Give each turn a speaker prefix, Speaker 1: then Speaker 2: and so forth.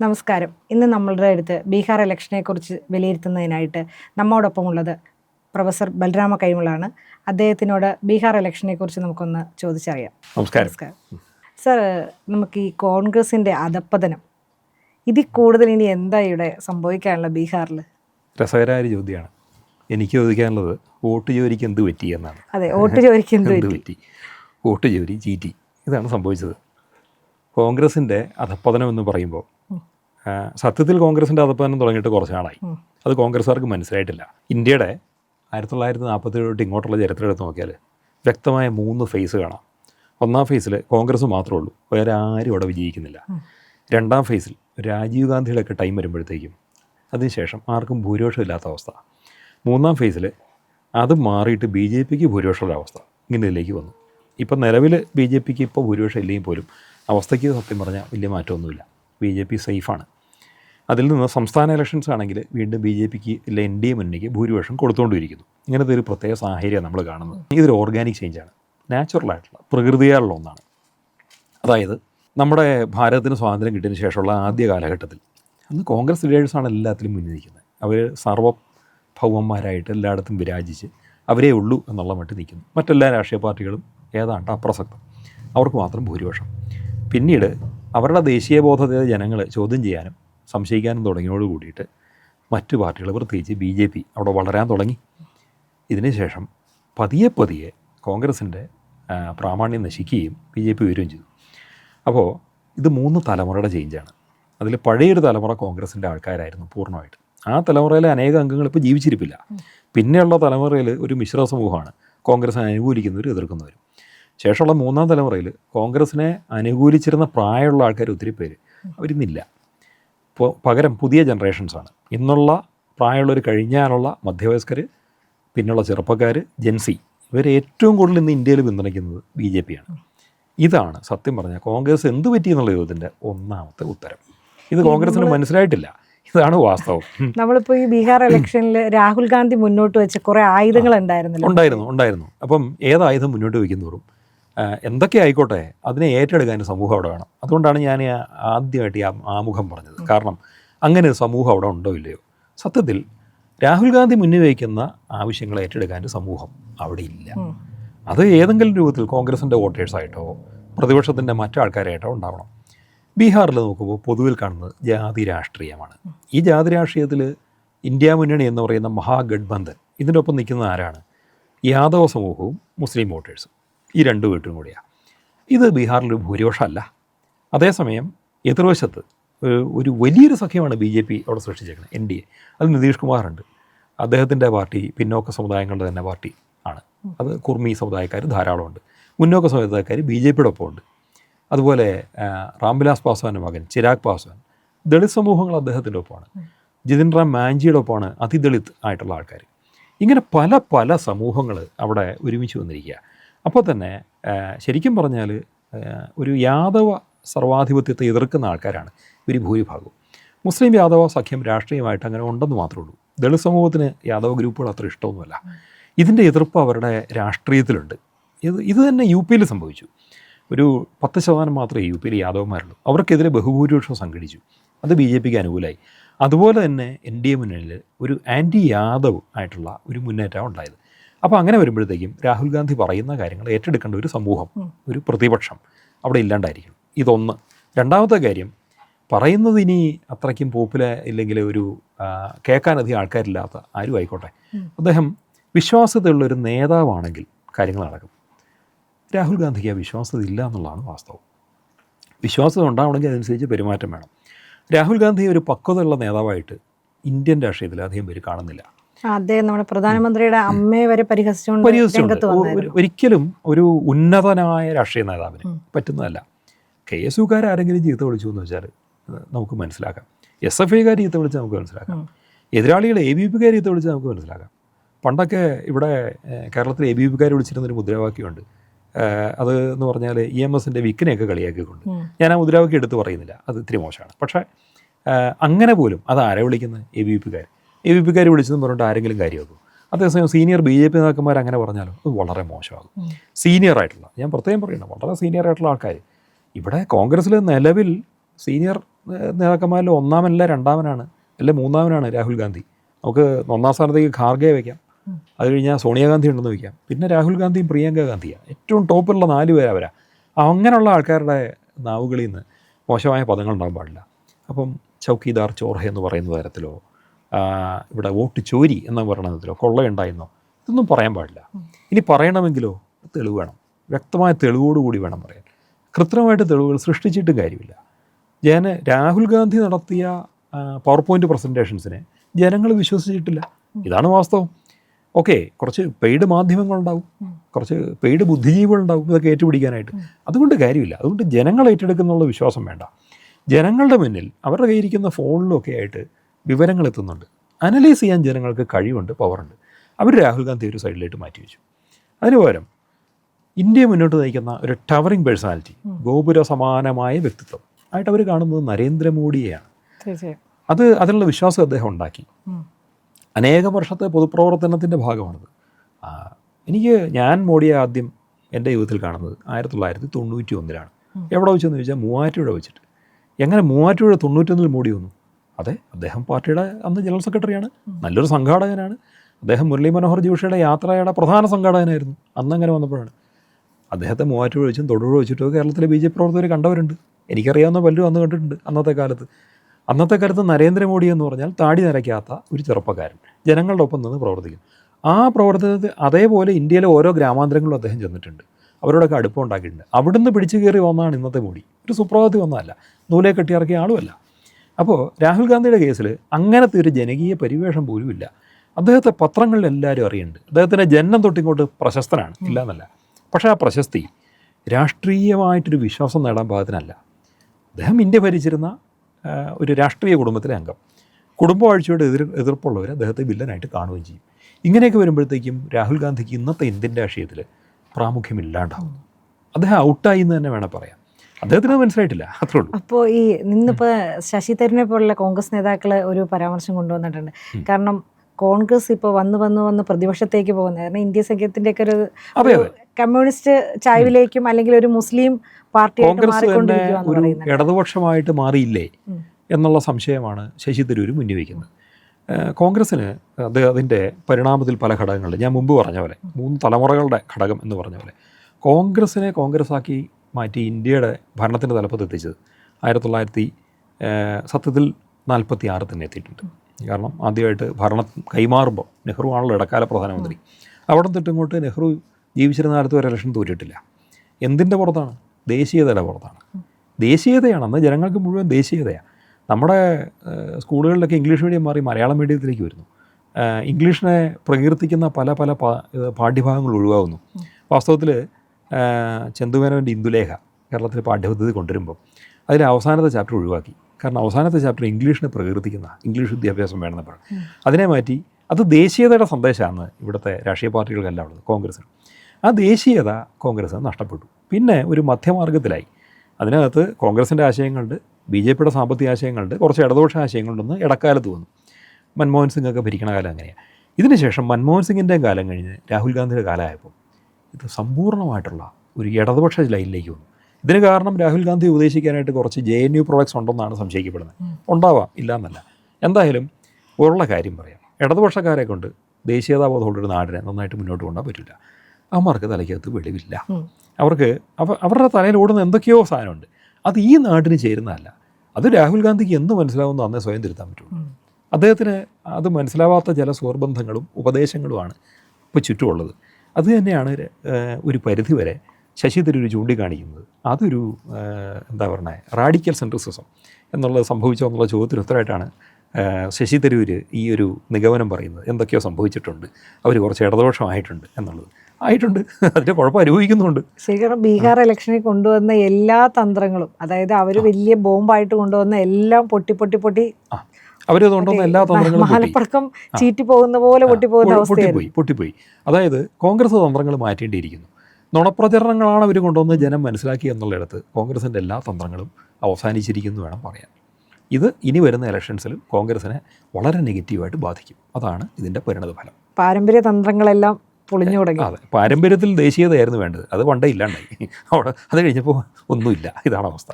Speaker 1: നമസ്കാരം. ഇന്ന് നമ്മളുടെ അടുത്ത് ബീഹാർ ഇലക്ഷനെ കുറിച്ച് വിലയിരുത്തുന്നതിനായിട്ട് നമ്മോടൊപ്പം ഉള്ളത് പ്രൊഫസർ ബൽരാമ കൈമളാണ്. അദ്ദേഹത്തിനോട് ബീഹാർ ഇലക്ഷനെ കുറിച്ച് നമുക്കൊന്ന് ചോദിച്ചറിയാം.
Speaker 2: നമസ്കാരം.
Speaker 1: നമസ്കാരം. സർ നമുക്ക് ഈ കോൺഗ്രസിന്റെ അധപ്പതനം ഇതിൽ കൂടുതൽ ഇനി എന്താ ഇവിടെ സംഭവിക്കാനുള്ള ബീഹാറിൽ
Speaker 2: രസകരമായ ഒരു ചോദ്യമാണ്. എനിക്ക് ചോദിക്കാനുള്ളത് വോട്ട് ജോലിക്ക് എന്ത് പറ്റി എന്നാണ്.
Speaker 1: അതെ വോട്ട് ജോലിക്ക്
Speaker 2: എന്ത് പറ്റി? വോട്ട് ജോലി ചീറ്റി ഇതാണ് സംഭവിച്ചത്. കോൺഗ്രസിന്റെ അധപ്പതനം എന്ന് പറയുമ്പോൾ സത്യത്തിൽ കോൺഗ്രസിന്റെ അതപ്പനം തുടങ്ങിയിട്ട് കുറച്ച് നാളായി. അത് കോൺഗ്രസ്സുകാർക്ക് മനസ്സിലായിട്ടില്ല. ഇന്ത്യയുടെ ആയിരത്തി തൊള്ളായിരത്തി നാൽപ്പത്തി തൊട്ട് ഇങ്ങോട്ടുള്ള ചരിത്രം എടുത്ത് നോക്കിയാൽ വ്യക്തമായ മൂന്ന് ഫേസ് കാണാം. ഒന്നാം ഫേസിൽ കോൺഗ്രസ് മാത്രമേ ഉള്ളൂ. വേറെ ആരും അവിടെ വിജയിക്കുന്നില്ല. രണ്ടാം ഫേസിൽ രാജീവ് ഗാന്ധിയുടെയൊക്കെ ടൈം വരുമ്പോഴത്തേക്കും അതിനുശേഷം ആർക്കും ഭൂരിപക്ഷം ഇല്ലാത്ത അവസ്ഥ. മൂന്നാം ഫേസിൽ അത് മാറിയിട്ട് ബി ജെ പിക്ക് ഭൂരിപക്ഷമുള്ള അവസ്ഥ ഇങ്ങനെയിലേക്ക് വന്നു. ഇപ്പം നിലവിൽ ബി ജെ പിക്ക് ഇപ്പോൾ ഭൂരിപക്ഷം ഇല്ലെങ്കിൽ പോലും അവസ്ഥയ്ക്ക് സത്യം പറഞ്ഞാൽ വലിയ മാറ്റമൊന്നുമില്ല. ബി ജെ പി സേഫാണ് അതിൽ നിന്ന് സംസ്ഥാന ഇലക്ഷൻസ് ആണെങ്കിൽ വീണ്ടും ബി ജെ പിക്ക് ഇല്ല എൻ ഡി എ മുന്നണിക്ക് ഭൂരിപക്ഷം കൊടുത്തുകൊണ്ടിരിക്കുന്നു ഇങ്ങനത്തെ ഒരു പ്രത്യേക സാഹചര്യം നമ്മൾ കാണുന്നത്. ഇതൊരു ഓർഗാനിക് ചേഞ്ചാണ് നാച്ചുറലായിട്ടുള്ള പ്രകൃതിയാലുള്ള ഒന്നാണ്. അതായത് നമ്മുടെ ഭാരതത്തിന് സ്വാതന്ത്ര്യം കിട്ടിയതിന് ശേഷമുള്ള ആദ്യ കാലഘട്ടത്തിൽ അന്ന് കോൺഗ്രസ് ലീഡേഴ്സാണ് എല്ലാത്തിലും മുന്നിൽ നിൽക്കുന്നത്. അവർ സർവഭൗമന്മാരായിട്ട് എല്ലായിടത്തും വിരാജിച്ച് അവരേ ഉള്ളൂ എന്നുള്ള മട്ടിൽ നിൽക്കുന്നു. മറ്റെല്ലാ രാഷ്ട്രീയ പാർട്ടികളും ഏതാണ്ട് അപ്രസക്തം. അവർക്ക് മാത്രം ഭൂരിപക്ഷം. പിന്നീട് അവരുടെ ദേശീയബോധത്തെ ജനങ്ങൾ ചോദ്യം ചെയ്യാനും സംശയിക്കാനും തുടങ്ങിയോട് കൂടിയിട്ട് മറ്റു പാർട്ടികൾ പ്രത്യേകിച്ച് ബി ജെ പി അവിടെ വളരാൻ തുടങ്ങി. ഇതിനുശേഷം പതിയെ പതിയെ കോൺഗ്രസിന്റെ പ്രാമാണ്യം നശിക്കുകയും ബി ജെ പി വരികയും ചെയ്തു. അപ്പോൾ ഇത് മൂന്ന് തലമുറയുടെ ചേഞ്ചാണ്. അതിൽ പഴയൊരു തലമുറ കോൺഗ്രസിന്റെ ആൾക്കാരായിരുന്നു പൂർണമായിട്ട്. ആ തലമുറയിലെ അനേക അംഗങ്ങൾ ഇപ്പോൾ ജീവിച്ചിരിപ്പില്ല. പിന്നെയുള്ള തലമുറയിൽ ഒരു മിശ്ര സമൂഹമാണ് കോൺഗ്രസിനെ അനുകൂലിക്കുന്നവരും എതിർക്കുന്നവരും. ശേഷമുള്ള മൂന്നാം തലമുറയിൽ കോൺഗ്രസിനെ അനുകൂലിച്ചിരുന്ന പ്രായമുള്ള ആൾക്കാർ ഒത്തിരി പേര് അവരിന്നില്ല. പകരം പുതിയ ജനറേഷൻസാണ് ഇന്നുള്ള പ്രായമുള്ളവർ കഴിഞ്ഞാലുള്ള മധ്യവയസ്കർ പിന്നുള്ള ചെറുപ്പക്കാർ ജെൻസി ഇവർ ഏറ്റവും കൂടുതൽ ഇന്ന് ഇന്ത്യയിൽ പിന്തുണയ്ക്കുന്നത് ബി ജെ പിയാണ് ഇതാണ് സത്യം പറഞ്ഞാൽ കോൺഗ്രസ് എന്ത് പറ്റി എന്നുള്ള ചോദ്യത്തിന്റെ ഒന്നാമത്തെ ഉത്തരം. ഇത് കോൺഗ്രസിന് മനസ്സിലായിട്ടില്ല. ഇതാണ് വാസ്തവം.
Speaker 1: നമ്മളിപ്പോൾ ഈ ബീഹാർ ഇലക്ഷനിൽ രാഹുൽ ഗാന്ധി മുന്നോട്ട് വെച്ച കുറേ ആയുധങ്ങൾ ഉണ്ടായിരുന്നു
Speaker 2: ഉണ്ടായിരുന്നു ഉണ്ടായിരുന്നു. അപ്പം ഏതായുധം മുന്നോട്ട് വയ്ക്കുന്നതോറും ആ, എന്തൊക്കെ ആയിക്കോട്ടെ അതിനെ ഏറ്റെടുക്കാൻ സമൂഹം അവിടെ വേണം. അതുകൊണ്ടാണ് ഞാൻ ആദ്യമായിട്ട് ഈ ആമുഖം പറഞ്ഞത്. കാരണം അങ്ങനെ ഒരു സമൂഹം അവിടെ ഉണ്ടോ ഇല്ലയോ? സത്യത്തിൽ രാഹുൽ ഗാന്ധി മുന്നിവയ്ക്കുന്ന ആവശ്യങ്ങൾ ഏറ്റെടുക്കാൻ ഒരു സമൂഹം അവിടെ ഇല്ല. അത് ഏതെങ്കിലും രൂപത്തിൽ കോൺഗ്രസിന്റെ വോട്ടേഴ്സായിട്ടോ പ്രതിപക്ഷത്തിന്റെ മറ്റാൾക്കാരായിട്ടോ ഉണ്ടാവണം. ബീഹാറിൽ നോക്കുമ്പോൾ പൊതുവിൽ കാണുന്നത് ജാതി രാഷ്ട്രീയമാണ്. ഈ ജാതി രാഷ്ട്രീയത്തിൽ ഇന്ത്യ മുന്നണി എന്ന് പറയുന്ന മഹാഗഡ്ബന്ധൻ ഇതിന്റെ ഒപ്പം നിൽക്കുന്ന ആരാണ്? യാദവ സമൂഹവും മുസ്ലിം വോട്ടേഴ്സും. ഈ രണ്ട് വീട്ടും കൂടിയാണ് ഇത് ബീഹാറിൽ ഭൂരിപക്ഷമല്ല. അതേസമയം എതിർവശത്ത് ഒരു- വലിയൊരു സഖ്യമാണ് ബി ജെ പി അവിടെ സൃഷ്ടിച്ചേക്കുന്നത് എൻ ഡി എ. അത് നിതീഷ് കുമാറുണ്ട് അദ്ദേഹത്തിന്റെ പാർട്ടി പിന്നോക്ക സമുദായങ്ങളുടെ തന്നെ പാർട്ടി ആണ്. അത് കുർമി സമുദായക്കാർ ധാരാളമുണ്ട് മുന്നോക്ക സമുദായക്കാർ ബി ജെ പിയുടെ ഒപ്പമുണ്ട് അതുപോലെ റാംവിലാസ് പാസ്വാന്റെ മകൻ ചിരാഗ് പാസ്വാൻ ദളിത് സമൂഹങ്ങൾ അദ്ദേഹത്തിന്റെ ഒപ്പമാണ്. ജിതിൻ റാം മാഞ്ചിയുടെ ഒപ്പമാണ് അതിദളിത് ആയിട്ടുള്ള ആൾക്കാർ ഇങ്ങനെ പല പല സമൂഹങ്ങൾ അവിടെ ഒരുമിച്ച് വന്നിരിക്കുക. അപ്പോൾ തന്നെ ശരിക്കും പറഞ്ഞാൽ ഒരു യാദവ സർവാധിപത്യത്തെ എതിർക്കുന്ന ആൾക്കാരാണ് ഇവർ ഭൂരിഭാഗവും. മുസ്ലിം യാദവ സഖ്യം രാഷ്ട്രീയമായിട്ട് അങ്ങനെ ഉണ്ടെന്ന് മാത്രമേ ഉള്ളൂ. ദളിത് സമൂഹത്തിന് യാദവ ഗ്രൂപ്പുകൾ അത്ര ഇഷ്ടമൊന്നുമല്ല. ഇതിന്റെ എതിർപ്പ് അവരുടെ രാഷ്ട്രീയത്തിലുണ്ട്. ഇത് ഇത് തന്നെ യു പിയിൽ സംഭവിച്ചു. ഒരു പത്ത് ശതമാനം മാത്രമേ യു പിയിൽ യാദവന്മാരുള്ളൂ. അവർക്കെതിരെ ബഹുഭൂരിപക്ഷം സംഘടിച്ചു. അത് ബി ജെ പിക്ക് അനുകൂലമായി. അതുപോലെ തന്നെ എൻ ഡി എ മുന്നണിയിൽ ഒരു ആന്റി യാദവ് ആയിട്ടുള്ള ഒരു മുന്നേറ്റമാണ് ഉണ്ടായത്. അപ്പോൾ അങ്ങനെ വരുമ്പോഴത്തേക്കും രാഹുൽ ഗാന്ധി പറയുന്ന കാര്യങ്ങൾ ഏറ്റെടുക്കേണ്ട ഒരു സമൂഹം ഒരു പ്രതിപക്ഷം അവിടെ ഇല്ലാണ്ടായിരിക്കും. ഇതൊന്ന്. രണ്ടാമത്തെ കാര്യം പറയുന്നത് ഇനി അത്രയ്ക്കും പോപ്പുലർ ഇല്ലെങ്കിൽ ഒരു കേൾക്കാനധികം ആൾക്കാരില്ലാത്ത ആരും ആയിക്കോട്ടെ. അദ്ദേഹം വിശ്വാസ്യതയുള്ള ഒരു നേതാവാണെങ്കിൽ കാര്യങ്ങൾ നടക്കും. രാഹുൽ ഗാന്ധിക്ക് ആ വിശ്വാസ്യത ഇല്ല എന്നുള്ളതാണ് വാസ്തവം. വിശ്വാസ്യത ഉണ്ടാവണമെങ്കിൽ അതനുസരിച്ച് പെരുമാറ്റം വേണം. രാഹുൽ ഗാന്ധി ഒരു പക്വതയുള്ള നേതാവായിട്ട് ഇന്ത്യൻ രാഷ്ട്രീയത്തിൽ അധികം പേര് കാണുന്നില്ല.
Speaker 1: അദ്ദേഹം നമ്മുടെ പ്രധാനമന്ത്രിയുടെ അമ്മയെ വരെ പരിഹസിച്ചുകൊണ്ട്
Speaker 2: ഒരിക്കലും ഒരു ഉന്നതനായ രാഷ്ട്രീയ നേതാവിന് പറ്റുന്നതല്ല. കെ എസ് ആരെങ്കിലും ചീത്ത വിളിച്ചു എന്ന് വെച്ചാൽ നമുക്ക് മനസ്സിലാക്കാം. എസ് എഫ് ഐക്കാർ ചീത്ത വിളിച്ചാൽ നമുക്ക് മനസ്സിലാക്കാം. എതിരാളികൾ എ ബി പിക്കാർ ചീത്ത വിളിച്ചാൽ നമുക്ക് മനസ്സിലാക്കാം. പണ്ടൊക്കെ ഇവിടെ കേരളത്തിൽ എ ബി പിക്കാർ വിളിച്ചിരുന്നൊരു മുദ്രാവാക്യമുണ്ട്. അത് എന്ന് പറഞ്ഞാൽ ഇ എം എസിന്റെ വിക്കിനെയൊക്കെ കളിയാക്കിക്കൊണ്ട്. ഞാൻ ആ മുദ്രാവാക്യം എടുത്ത് പറയുന്നില്ല. അത് ഇത്തിരി മോശമാണ്. പക്ഷേ അങ്ങനെ പോലും അത് ആരെ വിളിക്കുന്നത് എ ബി പിക്കാർ എ വി പിക്കാർ വിളിച്ചെന്ന് പറഞ്ഞിട്ട് ആരെങ്കിലും കാര്യമാക്കും. അതേസമയം സീനിയർ ബി ജെ പി നേതാക്കന്മാർ അങ്ങനെ പറഞ്ഞാലും അത് വളരെ മോശമാകും. സീനിയർ ആയിട്ടുള്ള ഞാൻ പ്രത്യേകം പറയണം വളരെ സീനിയർ ആയിട്ടുള്ള ആൾക്കാർ ഇവിടെ കോൺഗ്രസ്സിൽ നിലവിൽ സീനിയർ നേതാക്കന്മാരിൽ ഒന്നാമനല്ല രണ്ടാമനാണ് അല്ലെ മൂന്നാമനാണ് രാഹുൽ ഗാന്ധി. നമുക്ക് ഒന്നാം സ്ഥാനത്തേക്ക് ഖാർഗെ വയ്ക്കാം. അത് കഴിഞ്ഞാൽ സോണിയാഗാന്ധി ഉണ്ടെന്ന് വയ്ക്കാം. പിന്നെ രാഹുൽ ഗാന്ധിയും പ്രിയങ്ക ഗാന്ധിയാണ് ഏറ്റവും ടോപ്പിലുള്ള നാല് പേര് അവരാ അങ്ങനെയുള്ള ആൾക്കാരുടെ നാവുകളിൽ നിന്ന് മോശമായ പദങ്ങൾ ഉണ്ടാകാൻ പാടില്ല. അപ്പം ചൗക്കിദാർ ചോർഹ എന്ന് പറയുന്ന തരത്തിലോ ഇവിടെ വോട്ട് ചോരി എന്ന് പറയണതിലോ തരത്തിലോ കൊള്ളയുണ്ടായിരുന്നോ ഇതൊന്നും പറയാൻ പാടില്ല. ഇനി പറയണമെങ്കിലോ തെളിവ് വേണം. വ്യക്തമായ തെളിവോടുകൂടി വേണം പറയാൻ. കൃത്രിമമായിട്ട് തെളിവുകൾ സൃഷ്ടിച്ചിട്ടും കാര്യമില്ല. ജന രാഹുൽ ഗാന്ധി നടത്തിയ പവർ പോയിന്റ് പ്രസന്റേഷൻസിനെ ജനങ്ങൾ വിശ്വസിച്ചിട്ടില്ല. ഇതാണ് വാസ്തവം. ഓക്കെ കുറച്ച് പെയ്ഡ് മാധ്യമങ്ങളുണ്ടാവും. കുറച്ച് പെയ്ഡ് ബുദ്ധിജീവികളുണ്ടാവും. ഇതൊക്കെ ഏറ്റുപിടിക്കാനായിട്ട്. അതുകൊണ്ട് കാര്യമില്ല. അതുകൊണ്ട് ജനങ്ങൾ ഏറ്റെടുക്കുന്നുള്ള വിശ്വാസം വേണ്ട. ജനങ്ങളുടെ മുന്നിൽ അവരുടെ കയ്യിരിക്കുന്ന ഫോണിലൊക്കെ ആയിട്ട് വിവരങ്ങൾ എത്തുന്നുണ്ട്. അനലൈസ് ചെയ്യാൻ ജനങ്ങൾക്ക് കഴിവുണ്ട് പവറുണ്ട് അവർ രാഹുൽ ഗാന്ധി ഒരു സൈഡിലേക്ക് മാറ്റി വെച്ചു. അതിന് പകരം ഇന്ത്യയെ മുന്നോട്ട് നയിക്കുന്ന ഒരു ടവറിംഗ് പേഴ്സണാലിറ്റി ഗോപുര സമാനമായ വ്യക്തിത്വം ആയിട്ട് അവർ കാണുന്നത് നരേന്ദ്രമോദിയെയാണ് അത് അതിനുള്ള വിശ്വാസം അദ്ദേഹം ഉണ്ടാക്കി. അനേക വർഷത്തെ പൊതുപ്രവർത്തനത്തിന്റെ ഭാഗമാണത്. എനിക്ക് ഞാൻ മോഡിയെ ആദ്യം എന്റെ ജീവിതത്തിൽ കാണുന്നത് ആയിരത്തി തൊള്ളായിരത്തി തൊണ്ണൂറ്റി ഒന്നിലാണ് എവിടെ വെച്ചെന്ന് ചോദിച്ചാൽ മൂവാറ്റുപുഴ വെച്ചിട്ട്. എങ്ങനെ മൂവാറ്റുപുഴ തൊണ്ണൂറ്റൊന്നിൽ മോഡി വന്നു? അതെ അദ്ദേഹം പാർട്ടിയുടെ അന്ന് ജനറൽ സെക്രട്ടറിയാണ്. നല്ലൊരു സംഘാടകനാണ്. അദ്ദേഹം മുരളി മനോഹർ ജോഷിയുടെ യാത്രയുടെ പ്രധാന സംഘാടകനായിരുന്നു. അന്ന് അങ്ങനെ വന്നപ്പോഴാണ്. അദ്ദേഹത്തെ മൂവാറ്റുപുഴ വെച്ചും തൊടുപുഴ വെച്ചിട്ടും കേരളത്തിലെ ബി ജെ പി പ്രവർത്തകർ കണ്ടവരുണ്ട്. എനിക്കറിയാവുന്ന പലരും അന്ന് കണ്ടിട്ടുണ്ട് അന്നത്തെ കാലത്ത്. അന്നത്തെ കാലത്ത് നരേന്ദ്രമോദി എന്ന് പറഞ്ഞാൽ താടി നരയ്ക്കാത്ത ഒരു ചെറുപ്പക്കാരൻ. ജനങ്ങളുടെ ഒപ്പം നിന്ന് പ്രവർത്തിക്കും ആ പ്രവർത്തനത്തിൽ അതേപോലെ ഇന്ത്യയിലെ ഓരോ ഗ്രാമാന്തരങ്ങളിലും അദ്ദേഹം ചെന്നിട്ടുണ്ട്. അവരോടൊക്കെ അടുപ്പം ഉണ്ടാക്കിയിട്ടുണ്ട്. അവിടുന്ന് പിടിച്ചു കയറി വന്നതാണ് ഇന്നത്തെ മോഡി ഒരു സുപ്രഭാതത്തിൽ വന്നതല്ല. നൂലെ കെട്ടിയിറക്കിയ ആളുമല്ല. അപ്പോൾ രാഹുൽ ഗാന്ധിയുടെ കേസിൽ അങ്ങനത്തെ ഒരു ജനകീയ പരിവേഷം പോലും ഇല്ല. അദ്ദേഹത്തെ പത്രങ്ങളിൽ എല്ലാവരും അറിയുന്നുണ്ട്. അദ്ദേഹത്തിന്റെ ജനനം തൊട്ടിങ്ങോട്ട് പ്രശസ്തനാണ്. ഇല്ല എന്നല്ല പക്ഷേ ആ പ്രശസ്തി രാഷ്ട്രീയമായിട്ടൊരു വിശ്വാസം നേടാൻ പാകത്തിനല്ല. അദ്ദേഹം ഇന്ത്യ ഭരിച്ചിരുന്ന ഒരു രാഷ്ട്രീയ കുടുംബത്തിലെ അംഗം. കുടുംബവാഴ്ചയോട് എതിർ എതിർപ്പുള്ളവർ അദ്ദേഹത്തെ വില്ലനായിട്ട് കാണുകയും ചെയ്യും. ഇങ്ങനെയൊക്കെ വരുമ്പോഴത്തേക്കും രാഹുൽ ഗാന്ധിക്ക് ഇന്നത്തെ ഇന്ത്യൻ രാഷ്ട്രീയത്തിൽ പ്രാമുഖ്യമില്ലാണ്ടാവുന്നു അദ്ദേഹം ഔട്ടായി എന്ന് തന്നെ വേണം പറയാം അദ്ദേഹത്തിന് മനസ്സിലായിട്ടില്ല. അത്രേ ഉള്ളൂ.
Speaker 1: അപ്പോൾ ഈ നിന്നിപ്പോ ശശി തരൂരിനെ പോലുള്ള കോൺഗ്രസ് നേതാക്കൾ ഒരു പരാമർശം കൊണ്ടുവന്നിട്ടുണ്ട്. കാരണം കോൺഗ്രസ് ഇപ്പോൾ വന്ന് വന്ന് വന്ന് പ്രതിപക്ഷത്തേക്ക് പോകുന്നത് കാരണം ഇന്ത്യ സഖ്യത്തിന്റെ ഒക്കെ ഒരു കമ്മ്യൂണിസ്റ്റ് ചായ്വിലേക്കും അല്ലെങ്കിൽ ഒരു മുസ്ലിം പാർട്ടി
Speaker 2: ഒരു ഇടതുപക്ഷമായിട്ട് മാറിയില്ലേ എന്നുള്ള സംശയമാണ് ശശി തരൂർ മുന്നിവയ്ക്കുന്നത് കോൺഗ്രസ്സിന് അത് അതിന്റെ പരിണാമത്തിൽ പല ഘടകങ്ങളുണ്ട്. ഞാൻ മുമ്പ് പറഞ്ഞ പോലെ മൂന്ന് തലമുറകളുടെ ഘടകം എന്ന് പറഞ്ഞ പോലെ കോൺഗ്രസ്സിനെ കോൺഗ്രസ് ആക്കി മാറ്റി ഇന്ത്യയുടെ ഭരണത്തിന്റെ തലപ്പത്ത് എത്തിച്ചത്. ആയിരത്തി തൊള്ളായിരത്തി സത്യത്തിൽ നാൽപ്പത്തി ആറ് തന്നെ എത്തിയിട്ടുണ്ട്. കാരണം ആദ്യമായിട്ട് ഭരണം കൈമാറുമ്പോൾ നെഹ്റു ആണല്ലോ ഇടക്കാല പ്രധാനമന്ത്രി. അവിടെ തൊട്ട് ഇങ്ങോട്ട് നെഹ്റു ജീവിച്ചിരുന്ന കാലത്ത് ഒരു ഇലക്ഷൻ തോറ്റിട്ടില്ല. എന്തിന്റെ പുറത്താണ്? ദേശീയതയുടെ പുറത്താണ്. ദേശീയതയാണ് അന്ന് ജനങ്ങൾക്ക് മുഴുവൻ ദേശീയതയാണ്. നമ്മുടെ സ്കൂളുകളിലൊക്കെ ഇംഗ്ലീഷ് മീഡിയം മാറി മലയാളം മീഡിയത്തിലേക്ക് വരുന്നു. ഇംഗ്ലീഷിനെ പ്രകീർത്തിക്കുന്ന പല പല പാഠ്യഭാഗങ്ങൾ ഒഴിവാകുന്നു. വാസ്തവത്തിൽ ചെന്തുമേനോന്റെ ഇന്ദുലേഖ കേരളത്തിൽ പാഠ്യപദ്ധതി കൊണ്ടുവരുമ്പോൾ അതിൽ അവസാനത്തെ ചാപ്റ്റർ ഒഴിവാക്കി. കാരണം അവസാനത്തെ ചാപ്റ്റർ ഇംഗ്ലീഷിനെ പ്രകീർത്തിക്കുന്ന ഇംഗ്ലീഷ് വിദ്യാഭ്യാസം വേണമെന്ന് പറഞ്ഞു. അതിനെ മാറ്റി അത് ദേശീയതയുടെ സന്ദേശമാണ് ഇവിടുത്തെ രാഷ്ട്രീയ പാർട്ടികൾക്കെല്ലാം ഉള്ളത് കോൺഗ്രസ്സിന്. ആ ദേശീയത കോൺഗ്രസ് നഷ്ടപ്പെട്ടു. പിന്നെ ഒരു മധ്യമാർഗത്തിലായി അതിനകത്ത് കോൺഗ്രസിന്റെ ആശയങ്ങളുണ്ട് ബി ജെ പിയുടെ സാമ്പത്തിക ആശയങ്ങളുണ്ട് കുറച്ച് ഇടദോഷ ആശയങ്ങളുണ്ടെന്ന് ഇടക്കാലത്ത് വന്നു. മൻമോഹൻ സിംഗ് ഒക്കെ ഭരിക്കണ കാലം അങ്ങനെയാണ് ഇതിനുശേഷം മൻമോഹൻ സിംഗിന്റെയും കാലം കഴിഞ്ഞ് രാഹുൽ ഗാന്ധിയുടെ കാലമായപ്പോൾ ഇത് സമ്പൂർണമായിട്ടുള്ള ഒരു ഇടതുപക്ഷ ലൈനിലേക്ക് വന്നു. ഇതിന് കാരണം രാഹുൽ ഗാന്ധി ഉപദേശിക്കാനായിട്ട് കുറച്ച് ജെ എൻ യു പ്രൊഡക്ട്സ് ഉണ്ടെന്നാണ് സംശയിക്കപ്പെടുന്നത്. ഉണ്ടാവാം ഇല്ല എന്നല്ല എന്തായാലും ഉള്ള കാര്യം പറയാം. ഇടതുപക്ഷക്കാരെ കൊണ്ട് ദേശീയതാബോധമുള്ള ഒരു നാടിനെ നന്നായിട്ട് മുന്നോട്ട് കൊണ്ടുപോകാൻ പറ്റില്ല. അവന്മാർക്ക് തലയ്ക്കകത്ത് വെളിവില്ല. അവർക്ക് അവ അവരുടെ തലയിൽ ഓടുന്ന എന്തൊക്കെയോ സാധനമുണ്ട്. അത് ഈ നാട്ടിന് ചേരുന്നതല്ല. അത് രാഹുൽ ഗാന്ധിക്ക് എന്ത് മനസ്സിലാവുമെന്ന് അന്നേ സ്വയം തിരുത്താൻ പറ്റുള്ളൂ. അദ്ദേഹത്തിന് അത് മനസ്സിലാവാത്ത ചില സുഹൃബന്ധങ്ങളും ഉപദേശങ്ങളുമാണ് ഇപ്പോൾ ചുറ്റുമുള്ളത്. അത് തന്നെയാണ് ഒരു പരിധിവരെ ശശി തരൂർ ചൂണ്ടിക്കാണിക്കുന്നത്. അതൊരു എന്താ പറയുക റാഡിക്കൽ സെൻട്രിസിസം എന്നുള്ളത് സംഭവിച്ചോ എന്നുള്ള ചോദ്യത്തിന് ഉത്തരമായിട്ടാണ് ശശി തരൂർ ഈ ഒരു നിഗമനം പറയുന്നത്. എന്തൊക്കെയോ സംഭവിച്ചിട്ടുണ്ട്. അവർ കുറച്ച് ഇടദോഷമായിട്ടുണ്ട് എന്നുള്ളത്. ആയിട്ടുണ്ട്. അതിന്റെ കുഴപ്പം അനുഭവിക്കുന്നുണ്ട്.
Speaker 1: ശരിക്കും ബീഹാർ ഇലക്ഷനിൽ കൊണ്ടുവന്ന എല്ലാ തന്ത്രങ്ങളും അതായത് അവർ വലിയ ബോംബായിട്ട് കൊണ്ടുവന്ന എല്ലാം പൊട്ടി പൊട്ടി പൊട്ടി
Speaker 2: അവരതുകൊണ്ടൊന്നും എല്ലാ തന്ത്രങ്ങളും
Speaker 1: ചീറ്റി പോകുന്ന പോലെ
Speaker 2: പൊട്ടിപ്പോയി പൊട്ടിപ്പോയി. അതായത് കോൺഗ്രസ് തന്ത്രങ്ങൾ മാറ്റേണ്ടിയിരിക്കുന്നു. നുണപ്രചരണങ്ങളാണ് അവർ കൊണ്ടുവന്ന് ജനം മനസ്സിലാക്കി എന്നുള്ളിടത്ത് കോൺഗ്രസിന്റെ എല്ലാ തന്ത്രങ്ങളും അവസാനിച്ചിരിക്കുന്നു വേണം പറയാൻ. ഇത് ഇനി വരുന്ന ഇലക്ഷൻസിലും കോൺഗ്രസിനെ വളരെ നെഗറ്റീവായിട്ട് ബാധിക്കും. അതാണ് ഇതിന്റെ പരിണതഫലം
Speaker 1: പാരമ്പര്യ തന്ത്രങ്ങളെല്ലാം പൊളിഞ്ഞു തുടങ്ങി.
Speaker 2: അതെ. പാരമ്പര്യത്തിൽ ദേശീയതയായിരുന്നു വേണ്ടത്. അത് പണ്ടേ ഇല്ലാണ്ടായി. അവിടെ അത് കഴിഞ്ഞപ്പോൾ ഒന്നുമില്ല. ഇതാണ് അവസ്ഥ.